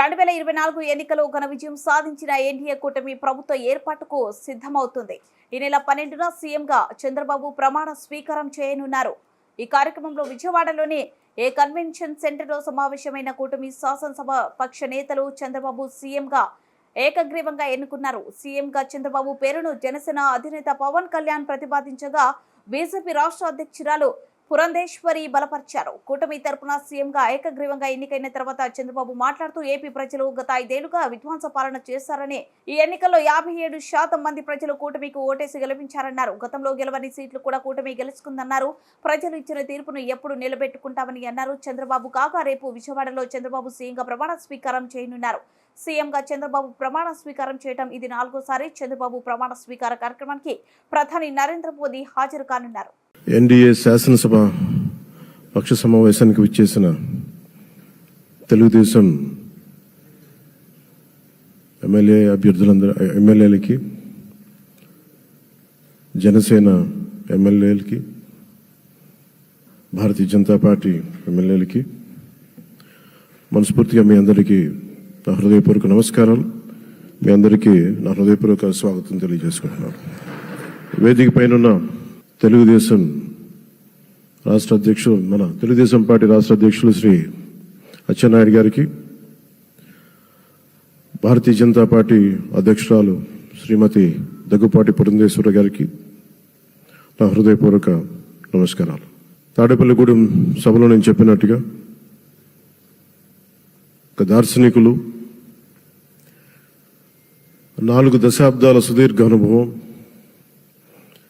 రెండు వేల ఇరవై నాలుగు ఎన్నికలో ఘన విజయం సాధించిన ఎన్డీఏ కూటమి ప్రభుత్వ ఏర్పాటుకు సిద్ధమవుతుంది. ఈ నెల పన్నెండున సీఎంగా చంద్రబాబు ప్రమాణ స్వీకారం చేయనున్నారు. ఈ కార్యక్రమంలో విజయవాడలోని ఏ కన్వెన్షన్ సెంటర్లో సమావేశమైన కూటమి శాసనసభ పక్ష నేతలు చంద్రబాబు సీఎంగా ఏకగ్రీవంగా ఎన్నుకున్నారు. సీఎంగా చంద్రబాబు పేరును జనసేన అధినేత పవన్ కళ్యాణ్ ప్రతిపాదించగా బీజేపీ రాష్ట్ర అధ్యక్షురాలు పురంధేశ్వరి బలపరిచారు. కూటమి తరపున సీఎంగా ఏకగ్రీవంగా ఎన్నికైన తర్వాత చంద్రబాబు మాట్లాడుతూ ఏపీ ప్రజలు గత ఐదేళ్ళుగా విధ్వంస పాలన చేశారని ఈ ఎన్నికల్లో యాభై ఏడు శాతం మంది ప్రజలు కూటమికి ఓటేసి గెలిపించారన్నారు. గతంలో గెలవని సీట్లు కూడా కూటమి గెలుచుకుందన్నారు. ప్రజలు ఇచ్చిన తీర్పును ఎప్పుడు నిలబెట్టుకుంటామని అన్నారు. చంద్రబాబు కాగా రేపు విజయవాడలో చంద్రబాబు సీఎంగా ప్రమాణ స్వీకారం చేయనున్నారు. సీఎంగా చంద్రబాబు ప్రమాణ స్వీకారం చేయడం ఇది నాలుగోసారి. చంద్రబాబు ప్రమాణ స్వీకార కార్యక్రమానికి ప్రధాని నరేంద్ర మోదీ హాజరు కానున్నారు. ఎన్డీఏ శాసనసభ పక్ష సమావేశానికి విచ్చేసిన తెలుగుదేశం ఎమ్మెల్యే అభ్యర్థులందరూ ఎమ్మెల్యేలకి జనసేన ఎమ్మెల్యేలకి భారతీయ జనతా పార్టీ ఎమ్మెల్యేలకి మనస్ఫూర్తిగా మీ అందరికీ నా హృదయపూర్వక నమస్కారాలు. మీ అందరికీ నా హృదయపూర్వక స్వాగతం తెలియజేసుకుంటున్నాను. వేదిక పైన తెలుగుదేశం రాష్ట్ర అధ్యక్షుడు మన తెలుగుదేశం పార్టీ రాష్ట్ర అధ్యక్షులు శ్రీ అచ్చెన్నాయుడు గారికి భారతీయ జనతా పార్టీ అధ్యక్షురాలు శ్రీమతి దగ్గుపాటి పురంధేశ్వర గారికి నా హృదయపూర్వక నమస్కారాలు. తాడేపల్లిగూడెం సభలో నేను చెప్పినట్టుగా ఒక దార్శనికులు నాలుగు దశాబ్దాల సుదీర్ఘ అనుభవం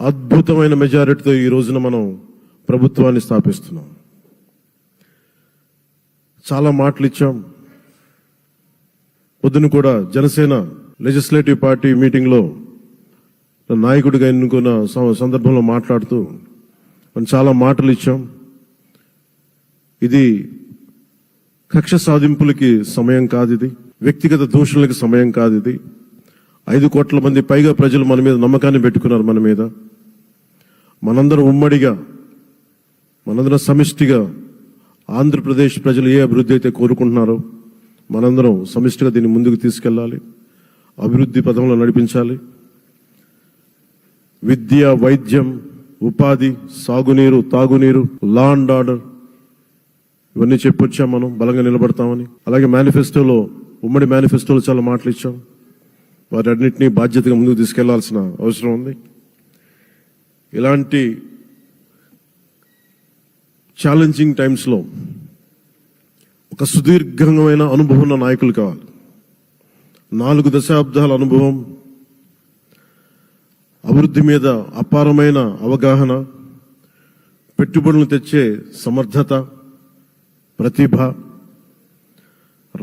అద్భుతమైన మెజారిటీతో ఈ రోజున మనం ప్రభుత్వాన్ని స్థాపిస్తున్నాం. చాలా మాటలు ఇచ్చాం. పొద్దున కూడా జనసేన లెజిస్లేటివ్ పార్టీ మీటింగ్లో నాయకుడిగా ఎన్నుకున్న సందర్భంలో మాట్లాడుతూ మనం చాలా మాటలు ఇచ్చాం. ఇది కక్ష సాధింపులకి సమయం కాదు ఇది. వ్యక్తిగత దూషణలకి సమయం కాదు ఇది. ఐదు కోట్ల మంది పైగా ప్రజలు మన మీద నమ్మకాన్ని పెట్టుకున్నారు మన మీద. మనందరం ఉమ్మడిగా మనందరం సమిష్టిగా ఆంధ్రప్రదేశ్ ప్రజలు ఏ అభివృద్ధి అయితే కోరుకుంటున్నారో మనందరం సమిష్టిగా దీన్ని ముందుకు తీసుకెళ్ళాలి. అభివృద్ధి పదంలో నడిపించాలి. విద్య వైద్యం ఉపాధి సాగునీరు తాగునీరు లా అండ్ ఆర్డర్ ఇవన్నీ చెప్పొచ్చాం మనం బలంగా నిలబడతామని. అలాగే మేనిఫెస్టోలో ఉమ్మడి మేనిఫెస్టోలో చాలా మాటలు ఇచ్చాం. వాటన్నిటినీ బాధ్యతగా ముందుకు తీసుకెళ్ళాల్సిన అవసరం ఉంది. ఇలాంటి ఛాలెంజింగ్ టైమ్స్లో ఒక సుదీర్ఘమైన అనుభవం ఉన్న నాయకులు కావాలి. నాలుగు దశాబ్దాల అనుభవం అభివృద్ధి మీద అపారమైన అవగాహన పెట్టుబడులు తెచ్చే సమర్థత ప్రతిభ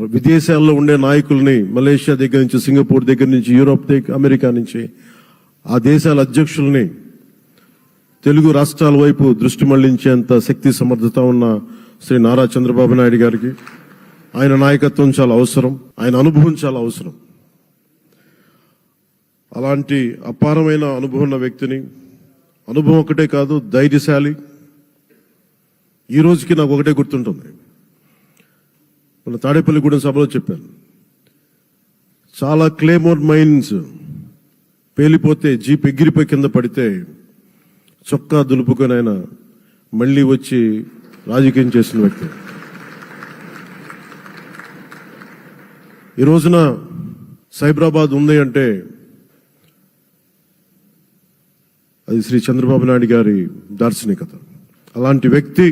విదేశాల్లో ఉండే నాయకుల్ని మలేషియా దగ్గర నుంచి సింగపూర్ దగ్గర నుంచి యూరోప్ దగ్గర అమెరికా నుంచి ఆ దేశాల అధ్యక్షుల్ని తెలుగు రాష్ట్రాల వైపు దృష్టి మళ్ళించేంత శక్తి సమర్థత ఉన్న శ్రీ నారా చంద్రబాబు నాయుడు గారికి ఆయన నాయకత్వం చాలా అవసరం ఆయన అనుభవం చాలా అవసరం. అలాంటి అపారమైన అనుభవం ఉన్న వ్యక్తిని అనుభవం ఒకటే కాదు ధైర్యశాలి. ఈ రోజుకి నాకు ఒకటే గుర్తుంటుంది. మన తాడేపల్లిగూడెం సభలో చెప్పాను. చాలా క్లేమోర్ మైన్స్ పేలిపోతే జీప్ ఎగిరిపోయి కింద పడితే చొక్కా దులుపుకొని ఆయన మళ్ళీ వచ్చి రాజకీయం చేసిన వ్యక్తి. ఈ రోజున సైబరాబాద్ ఉంది అంటే అది శ్రీ చంద్రబాబు నాయుడు గారి దార్శనికత. అలాంటి వ్యక్తి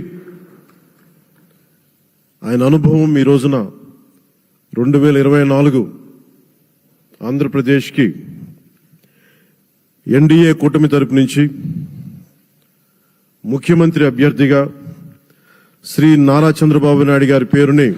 ఆయన అనుభవం ఈ రోజున రెండు వేల ఇరవై నాలుగు ఆంధ్రప్రదేశ్కి ఎన్డీఏ కూటమి తరపు నుంచి ముఖ్యమంత్రి అభ్యర్థిగా శ్రీ నారా చంద్రబాబు నాయుడు గారి పేరుని